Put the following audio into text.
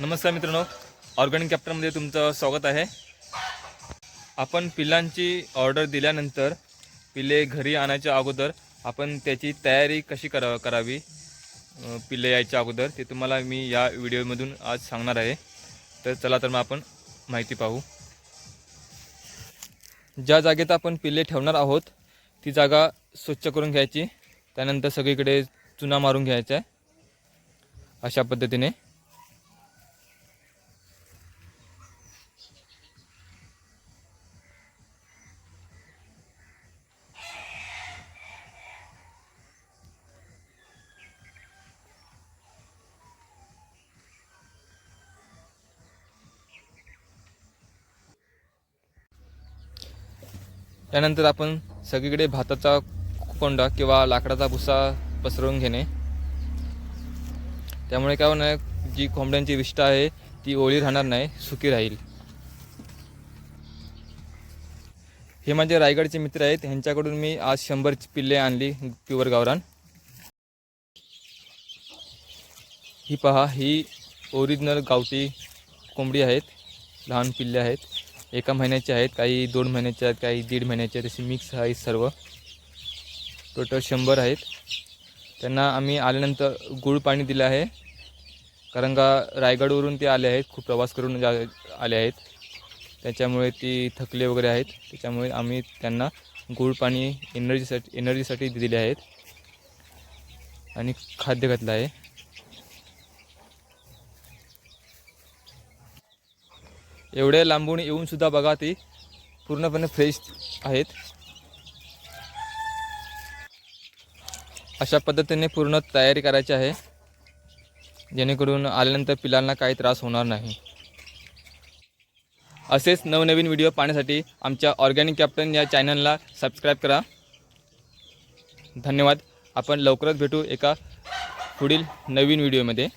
नमस्कार मित्रांनो ऑर्गॅनिक कॅप्टनमध्ये तुमचं स्वागत आहे. आपण पिल्लांची ऑर्डर दिल्यानंतर पिल्ले घरी आणायच्या अगोदर आपण त्याची तयारी कशी करा करावी? पिल्ले यायच्या अगोदर ते तुम्हाला मी या व्हिडिओमधून आज सांगणार आहे. तर चला तर मग आपण माहिती पाहू. ज्या जागेत आपण पिल्ले ठेवणार आहोत ती जागा स्वच्छ करून घ्यायची. त्यानंतर सगळीकडे चुना मारून घ्यायचा आहे अशा पद्धतीने. त्यानंतर आपण सगळीकडे भाताचा कोंडा किंवा लाकडाचा भुसा पसरवून घेणे. त्यामुळे काय होणार जी कोंबड्यांची विष्ठा आहे ती ओळी राहणार नाही सुकी राहील. हे माझे रायगडचे मित्र आहेत ह्यांच्याकडून मी आज शंभर पिल्ले आणली प्युअर गावरान. ही पहा ही ओरिजिनल गावठी कोंबडी आहेत लहान पिल्ले आहेत. एका महिन्याचे आहेत काही दोन महिन्याचे आहेत काही दीड महिन्याचे आहेत असे मिक्स आहेत सर्व. टोटल शंभर आहेत. त्यांना आम्ही आल्यानंतर गुळ पाणी दिलं आहे. कारण का रायगडवरून ते आले आहेत खूप प्रवास करून जा आले आहेत. त्याच्यामुळे ती थकले वगैरे आहेत. त्याच्यामुळे आम्ही त्यांना गुळ पाणी एनर्जीसाठी एनर्जीसाठी दिले आहेत. आणि खाद्य घातलं आहे. एवढ्या लांबून येऊन सुद्धा बघा ती पूर्णपणे फ्रेश आहेत. अशा पद्धतीने पूर्ण तयारी करायची आहे. जेणेकरून आल्यानंतर पिलांना काही त्रास होणार नाही. असेच नवनवीन व्हिडिओ पाहण्यासाठी आमच्या ऑर्गॅनिक कॅप्टन या चॅनलला सबस्क्राईब करा. धन्यवाद. आपण लवकरच भेटू एका पुढील नवीन व्हिडिओमध्ये.